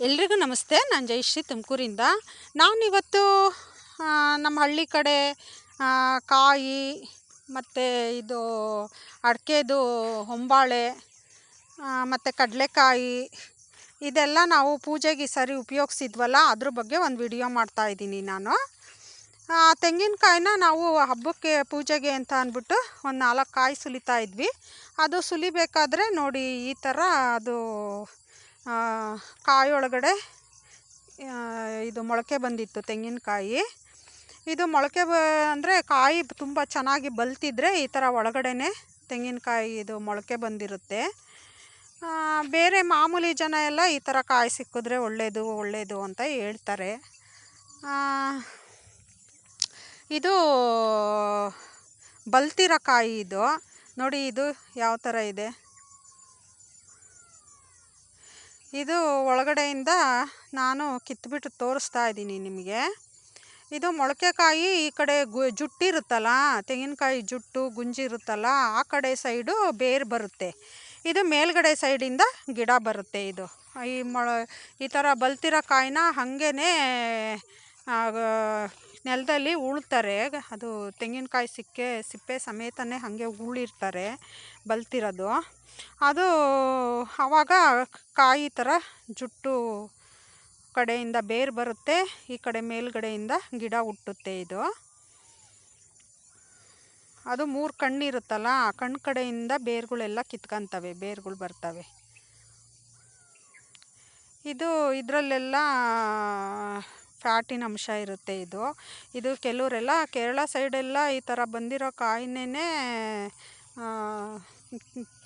ಎಲ್ರಿಗೂ ನಮಸ್ತೆ. ನಾನು ಜಯಶ್ರೀ ತುಮಕೂರಿಂದ. ನಾನಿವತ್ತು ನಮ್ಮ ಹಳ್ಳಿ ಕಡೆ ಕಾಯಿ ಮತ್ತು ಇದು ಅಡಿಕೆದು ಹೊಂಬಾಳೆ ಮತ್ತು ಕಡಲೆಕಾಯಿ ಇದೆಲ್ಲ ನಾವು ಪೂಜೆಗೆ ಸರಿ ಉಪಯೋಗಿಸಿದ್ವಲ್ಲ ಅದ್ರ ಬಗ್ಗೆ ಒಂದು ವಿಡಿಯೋ ಮಾಡ್ತಾಯಿದ್ದೀನಿ ನಾನು. ಆ, ತೆಂಗಿನಕಾಯಿನ ನಾವು ಹಬ್ಬಕ್ಕೆ ಪೂಜೆಗೆ ಅಂತ ಅಂದ್ಬಿಟ್ಟು ಒಂದು ನಾಲ್ಕು ಕಾಯಿ ಸುಲಿತಾ ಇದ್ವಿ. ಅದು ಸುಲಿಬೇಕಾದ್ರೆ ನೋಡಿ ಈ ಥರ ಅದು ಕಾಯಿ ಒಳಗಡೆ ಇದು ಮೊಳಕೆ ಬಂದಿತ್ತು ತೆಂಗಿನಕಾಯಿ. ಇದು ಮೊಳಕೆ ಬ, ಅಂದರೆ ಕಾಯಿ ತುಂಬ ಚೆನ್ನಾಗಿ ಬಲ್ತಿದ್ರೆ ಈ ಥರ ಒಳಗಡೆನೇ ತೆಂಗಿನಕಾಯಿ ಇದು ಮೊಳಕೆ ಬಂದಿರುತ್ತೆ. ಬೇರೆ ಮಾಮೂಲಿ ಜನ ಎಲ್ಲ ಈ ಥರ ಕಾಯಿ ಸಿಕ್ಕಿದ್ರೆ ಒಳ್ಳೆಯದು ಒಳ್ಳೆಯದು ಅಂತ ಹೇಳ್ತಾರೆ. ಇದು ಬಲ್ತಿರೋ ಕಾಯಿ ಇದು. ನೋಡಿ ಇದು ಯಾವ ಥರ ಇದೆ. ಇದು ಒಳಗಡೆಯಿಂದ ನಾನು ಕಿತ್ಬಿಟ್ಟು ತೋರಿಸ್ತಾ ಇದ್ದೀನಿ ನಿಮಗೆ. ಇದು ಮೊಳಕೆಕಾಯಿ ಈ ಕಡೆ ಗು ಜುಟ್ಟಿರುತ್ತಲ್ಲ ತೆಂಗಿನಕಾಯಿ ಜುಟ್ಟು ಗುಂಜಿರುತ್ತಲ್ಲ ಆ ಕಡೆ ಸೈಡು ಬೇರು ಬರುತ್ತೆ. ಇದು ಮೇಲ್ಗಡೆ ಸೈಡಿಂದ ಗಿಡ ಬರುತ್ತೆ ಇದು. ಈ ಮೊಳ, ಈ ಥರ ಬಲ್ತಿರೋ ಕಾಯಿನ ಹಾಗೇ ನೆಲದಲ್ಲಿ ಉಳ್ತಾರೆ. ಅದು ತೆಂಗಿನಕಾಯಿ ಸಿಕ್ಕೆ, ಸಿಪ್ಪೆ ಸಮೇತನೇ ಹಾಗೆ ಉಳಿರ್ತಾರೆ ಬಲ್ತಿರೋದು. ಅದು ಆವಾಗ ಕಾಯಿ ಥರ ಜುಟ್ಟು ಕಡೆಯಿಂದ ಬೇರು ಬರುತ್ತೆ, ಈ ಕಡೆ ಮೇಲ್ಗಡೆಯಿಂದ ಗಿಡ ಹುಟ್ಟುತ್ತೆ ಇದು. ಅದು ಮೂರು ಕಣ್ಣಿರುತ್ತಲ್ಲ, ಆ ಕಣ್ಣು ಕಡೆಯಿಂದ ಬೇರುಗಳೆಲ್ಲ ಕಿತ್ಕೊಂತವೆ, ಬೇರುಗಳು ಬರ್ತವೆ. ಇದು ಇದರಲ್ಲೆಲ್ಲ ಫ್ಯಾಟಿನ ಅಂಶ ಇರುತ್ತೆ ಇದು. ಇದು ಕೆಲವರೆಲ್ಲ ಕೇರಳ ಸೈಡೆಲ್ಲ ಈ ಥರ ಬಂದಿರೋ ಕಾಯಿನೇ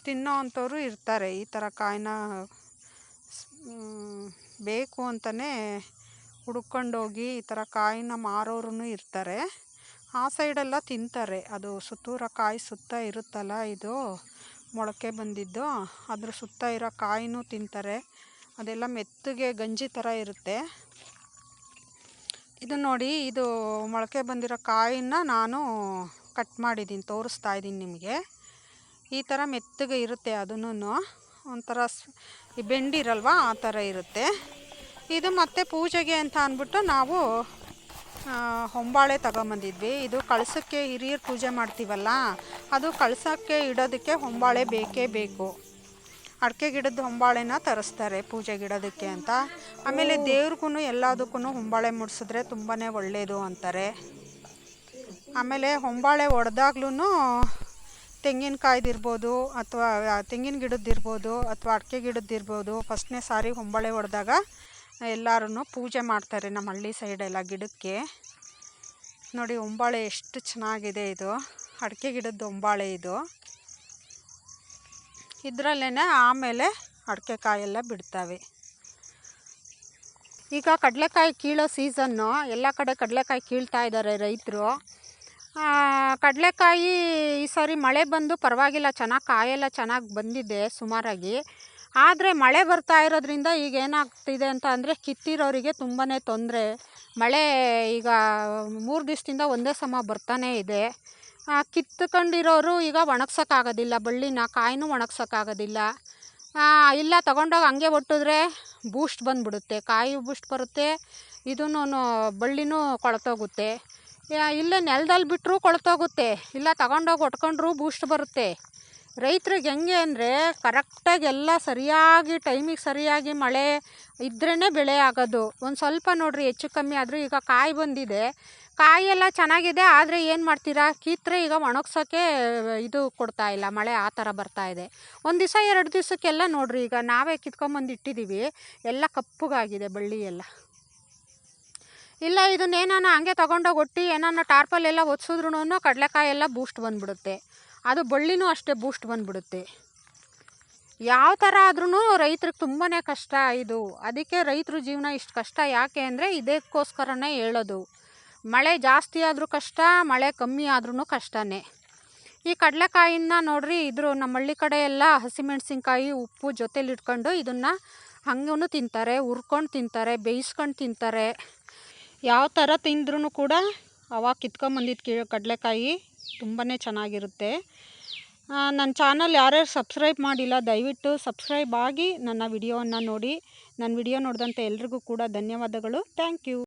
ತಿನ್ನೋ ಅಂಥವ್ರು ಇರ್ತಾರೆ. ಈ ಥರ ಕಾಯಿನ ಬೇಕು ಅಂತಲೇ ಹುಡ್ಕೊಂಡೋಗಿ ಈ ಥರ ಕಾಯಿನ ಮಾರೋರು ಇರ್ತಾರೆ. ಆ ಸೈಡೆಲ್ಲ ತಿಂತಾರೆ. ಅದು ಸುತ್ತೂರ ಕಾಯಿ ಸುತ್ತ ಇರುತ್ತಲ್ಲ ಇದು, ಮೊಳಕೆ ಬಂದಿದ್ದು. ಅದ್ರ ಸುತ್ತ ಇರೋ ಕಾಯಿನೂ ತಿಂತಾರೆ. ಅದೆಲ್ಲ ಮೆತ್ತಗೆ ಗಂಜಿ ಥರ ಇರುತ್ತೆ. ಇದು ನೋಡಿ, ಇದು ಮೊಳಕೆ ಬಂದಿರೋ ಕಾಯಿನ ನಾನು ಕಟ್ ಮಾಡಿದ್ದೀನಿ, ತೋರಿಸ್ತಾ ಇದ್ದೀನಿ ನಿಮಗೆ. ಈ ಥರ ಮೆತ್ತಗೆ ಇರುತ್ತೆ ಅದನ್ನು ಒಂಥರ ಬೆಂಡಿರಲ್ವ ಆ ಥರ ಇರುತ್ತೆ. ಇದು ಮತ್ತೆ ಪೂಜೆಗೆ ಅಂತ ಅಂದ್ಬಿಟ್ಟು ನಾವು ಹೊಂಬಾಳೆ ತಗೊಂಬಂದಿದ್ವಿ. ಇದು ಕಳಸಕ್ಕೆ ಹಿರಿಯರು ಪೂಜೆ ಮಾಡ್ತೀವಲ್ಲ, ಅದು ಕಳಸಕ್ಕೆ ಇಡೋದಕ್ಕೆ ಹೊಂಬಾಳೆ ಬೇಕೇ ಬೇಕು. ಅಡಿಕೆ ಗಿಡದ ಹೊಂಬಾಳೆನ ತರಿಸ್ತಾರೆ ಪೂಜೆ ಗಿಡದಕ್ಕೆ ಅಂತ. ಆಮೇಲೆ ದೇವ್ರಿಗೂ ಎಲ್ಲದಕ್ಕೂ ಹೊಂಬಾಳೆ ಮುಡಿಸಿದ್ರೆ ತುಂಬಾ ಒಳ್ಳೆಯದು ಅಂತಾರೆ. ಆಮೇಲೆ ಹೊಂಬಾಳೆ ಒಡೆದಾಗ್ಲೂ ತೆಂಗಿನಕಾಯ್ದಿರ್ಬೋದು ಅಥವಾ ತೆಂಗಿನ ಗಿಡದ್ದಿರ್ಬೋದು ಅಥವಾ ಅಡಿಕೆ ಗಿಡದ್ದಿರ್ಬೋದು ಫಸ್ಟ್ನೇ ಸಾರಿ ಹೊಂಬಾಳೆ ಹೊಡೆದಾಗ ಎಲ್ಲರೂ ಪೂಜೆ ಮಾಡ್ತಾರೆ ನಮ್ಮ ಹಳ್ಳಿ ಸೈಡೆಲ್ಲ ಗಿಡಕ್ಕೆ. ನೋಡಿ ಹೊಂಬಾಳೆ ಎಷ್ಟು ಚೆನ್ನಾಗಿದೆ ಇದು. ಅಡಿಕೆ ಗಿಡದ ಹೊಂಬಾಳೆ ಇದು. ಇದರಲ್ಲೇ ಆಮೇಲೆ ಅಡಿಕೆ ಕಾಯೆಲ್ಲ ಬಿಡ್ತವೆ. ಈಗ ಕಡಲೆಕಾಯಿ ಕೀಳೋ ಸೀಸನ್ನು ಎಲ್ಲ ಕಡೆ ಕಡಲೆಕಾಯಿ ಕೀಳ್ತಾ ಇದ್ದಾರೆ ರೈತರು. ಕಡಲೆಕಾಯಿ ಈ ಸಾರಿ ಮಳೆ ಬಂದು ಪರವಾಗಿಲ್ಲ, ಚೆನ್ನಾಗಿ ಕಾಯೆಲ್ಲ ಚೆನ್ನಾಗಿ ಬಂದಿದೆ ಸುಮಾರಾಗಿ. ಆದರೆ ಮಳೆ ಬರ್ತಾ ಇರೋದ್ರಿಂದ ಈಗ ಏನಾಗ್ತಿದೆ ಅಂತ ಅಂದರೆ ಕಿತ್ತಿರೋರಿಗೆ ತುಂಬಾ ತೊಂದರೆ. ಮಳೆ ಈಗ ಮೂರು ದಿವಸದಿಂದ ಒಂದೇ ಸಮ ಬರ್ತಾನೇ ಇದೆ. ಕಿತ್ಕೊಂಡಿರೋರು ಈಗ ಒಣಗ್ಸೋಕ್ಕಾಗೋದಿಲ್ಲ, ಬಳ್ಳಿನ ಕಾಯಿನೂ ಒಣಗ್ಸೋಕ್ಕಾಗೋದಿಲ್ಲ. ಇಲ್ಲ ತೊಗೊಂಡೋಗಿ ಹಂಗೆ ಒಟ್ಟಿದ್ರೆ ಬೂಸ್ಟ್ ಬಂದ್ಬಿಡುತ್ತೆ, ಕಾಯಿ ಬೂಸ್ಟ್ ಬರುತ್ತೆ, ಇದನ್ನು ಬಳ್ಳಿನೂ ಕೊಳೆತೋಗುತ್ತೆ. ಇಲ್ಲೇ ನೆಲದಲ್ಲಿ ಬಿಟ್ಟರೂ ಕೊಳೆತೋಗುತ್ತೆ, ಇಲ್ಲ ತಗೊಂಡೋಗಿ ಒಟ್ಕೊಂಡ್ರೂ ಬೂಸ್ಟ್ ಬರುತ್ತೆ. ರೈತ್ರಿಗೆ ಹೆಂಗೆ ಅಂದರೆ ಕರೆಕ್ಟಾಗಿ ಎಲ್ಲ ಸರಿಯಾಗಿ, ಟೈಮಿಗೆ ಸರಿಯಾಗಿ ಮಳೆ ಇದ್ರೇ ಬೆಳೆ ಆಗೋದು. ಒಂದು ಸ್ವಲ್ಪ ನೋಡಿರಿ ಹೆಚ್ಚು ಕಮ್ಮಿ ಆದರೂ ಈಗ ಕಾಯಿ ಬಂದಿದೆ ಕಾಯಿ ಎಲ್ಲ ಚೆನ್ನಾಗಿದೆ, ಆದರೆ ಏನು ಮಾಡ್ತೀರಾ? ಕಿತ್ತರೆ ಈಗ ಒಣಗ್ಸೋಕ್ಕೆ ಇದು ಕೊಡ್ತಾ ಇಲ್ಲ, ಮಳೆ ಆ ಥರ ಬರ್ತಾ ಇದೆ. ಒಂದು ದಿವಸ, ಎರಡು ದಿವಸಕ್ಕೆಲ್ಲ ನೋಡಿರಿ, ಈಗ ನಾವೇ ಕಿತ್ಕೊಂಬಂದು ಇಟ್ಟಿದ್ದೀವಿ ಎಲ್ಲ ಕಪ್ಪಗಾಗಿದೆ ಬಳ್ಳಿ ಎಲ್ಲ. ಇಲ್ಲ ಇದನ್ನೇನಾನ ಹಂಗೆ ತೊಗೊಂಡೋಗಿ ಒಟ್ಟಿ ಏನಾನ ಟಾರ್ಪಲ್ ಎಲ್ಲ ಒತ್ಸಿದ್ರೂ ಕಡಲೆಕಾಯಿ ಎಲ್ಲ ಬೂಸ್ಟ್ ಬಂದ್ಬಿಡುತ್ತೆ. ಅದು ಬಳ್ಳಿನೂ ಅಷ್ಟೇ ಬೂಸ್ಟ್ ಬಂದ್ಬಿಡುತ್ತೆ. ಯಾವ ಥರ ಆದ್ರೂ ರೈತ್ರಿಗೆ ತುಂಬಾ ಕಷ್ಟ ಇದು. ಅದಕ್ಕೆ ರೈತರು ಜೀವನ ಇಷ್ಟು ಕಷ್ಟ ಯಾಕೆ ಅಂದರೆ, ಇದಕ್ಕೋಸ್ಕರನೇ ಹೇಳೋದು. ಮಳೆ ಜಾಸ್ತಿ ಆದರೂ ಕಷ್ಟ, ಮಳೆ ಕಮ್ಮಿ ಆದ್ರೂ ಕಷ್ಟನೇ. ಈ ಕಡಲೆಕಾಯಿನ ನೋಡ್ರಿ, ಇದ್ರ ನಮ್ಮ ಹಳ್ಳಿ ಕಡೆ ಎಲ್ಲ ಹಸಿಮೆಣಸಿನ್ಕಾಯಿ, ಉಪ್ಪು ಜೊತೆಲಿ ಇಟ್ಕೊಂಡು ಇದನ್ನು ಹಂಗೂ ತಿಂತಾರೆ, ಹುರ್ಕೊಂಡು ತಿಂತಾರೆ, ಬೇಯಿಸ್ಕೊಂಡು ತಿಂತಾರೆ. ಯಾವ ಥರ ತಿಂದ್ರೂ ಕೂಡ ಅವಾಗ ಕಿತ್ಕೊಂಬಂದಿದ್ದು ಕಿ, ಕಡಲೆಕಾಯಿ ತುಂಬಾ ಚೆನ್ನಾಗಿರುತ್ತೆ. ನನ್ನ ಚಾನಲ್ ಯಾರ್ಯಾರು ಸಬ್ಸ್ಕ್ರೈಬ್ ಮಾಡಿಲ್ಲ, ದಯವಿಟ್ಟು ಸಬ್ಸ್ಕ್ರೈಬ್ ಆಗಿ ನನ್ನ ವಿಡಿಯೋವನ್ನು ನೋಡಿ. ನನ್ನ ವಿಡಿಯೋ ನೋಡಿದಂಥ ಎಲ್ರಿಗೂ ಕೂಡ ಧನ್ಯವಾದಗಳು. Thank you.